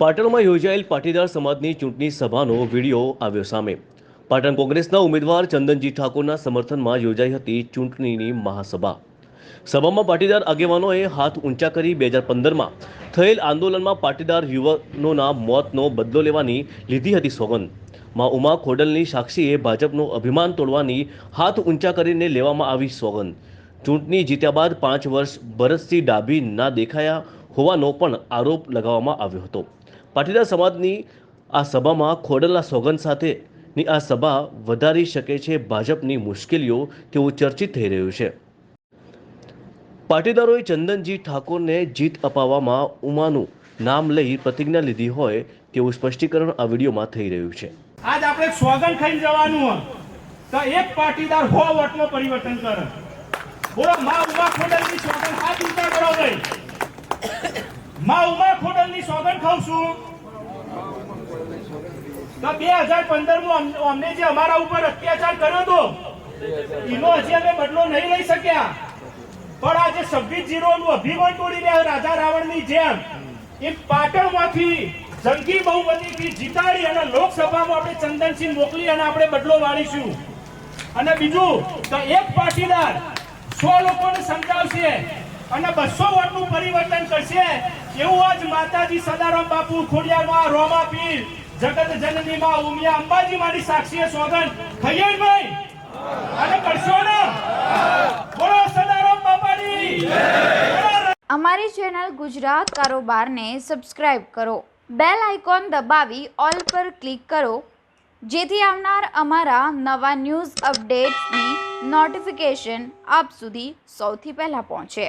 પાટણમાં યોજાયેલ પાટીદાર સમાજની ચૂંટણી સભાનો વીડિયો આવ્યો સામે. પાટણ કોંગ્રેસના ઉમેદવાર ચંદનજી ઠાકોરના સમર્થનમાં યોજાઈ હતી ચૂંટણીની મહાસભા. સભામાં પાટીદાર આગેવાનોએ હાથ ઊંચા કરી બે હજાર પંદરમાં થયેલ આંદોલનમાં પાટીદાર યુવાનોના મોતનો બદલો લેવાની લીધી હતી સોગંદ. માં ઉમા ખોડલની સાક્ષીએ ભાજપનું અભિમાન તોડવાની હાથ ઊંચા કરીને લેવામાં આવી સોગંદ. ચૂંટણી જીત્યા બાદ પાંચ વર્ષ બરસથી ડાભી ના દેખાયા હોવાનો પણ આરોપ લગાવવામાં આવ્યો હતો. પાટીદાર સમાજની આ સભામાં ખોડલના સોગંદ સાથેની આ સભા વધારી શકે છે ભાજપની મુશ્કેલીઓ તેવું ચર્ચિત થઈ રહ્યું છે. પાટીદારોએ ચંદનજી ઠાકોરને જીત અપાવવામાં ઉમાનું નામ લઈ પ્રતિજ્ઞા લીધી હોય તેવું સ્પષ્ટીકરણ આ વિડીયોમાં થઈ રહ્યું છે. આજ આપણે સ્વાગત ખાઈને જવાનું તો એક પાટીદાર હો વોટમાં પરિવર્તન કરે. બોલો, માં ઉમા ખોડલની સ્વાગત આ ચિંતા કરો ભાઈ. મા ઉમા ખોડલની સોગન ખાઉં છું. તો બે હજાર પંદરમાં અમને જે અમારા ઉપર અત્યાચાર કર્યો હતો, એનો હજી અમે બદલો નહીં લઈ શક્યા. પણ આજે છવ્વીસ જીરો નું અભિમાન તોડી રહ્યા રાજા રાવણની જેમ એ પાટણમાંથી જંગી બહુમતીથી જીતાડી અને લોકસભામાં આપણે ચંદનસિંહ મોકલી અને આપણે બદલો વાળીશું. અને બીજું, તો એક પાટીદાર સો લોકોને સમજાવશે. અને બસો વોટનું પરિવર્તન કરશે. એવું આજ માતાજી સદારામ બાપુ ખોડિયારમાં રોમા પીર, જગત જનની માં ઉમિયા અંબાજી મારી સાક્ષી સોગન ખૈયર ભાઈ અને કરશો ને? બોલો સદારામ બાપાની અમારી ચેનલ ગુજરાત કારોબારને સબસ્ક્રાઇબ કરો. બેલ આઇકોન દબાવી ઓલ પર ક્લિક કરો. જેથી આવનાર અમારા નવા ન્યૂઝ અપડેટ્સની નોટિફિકેશન આપ સુધી સૌથી પહેલાં પહોંચે.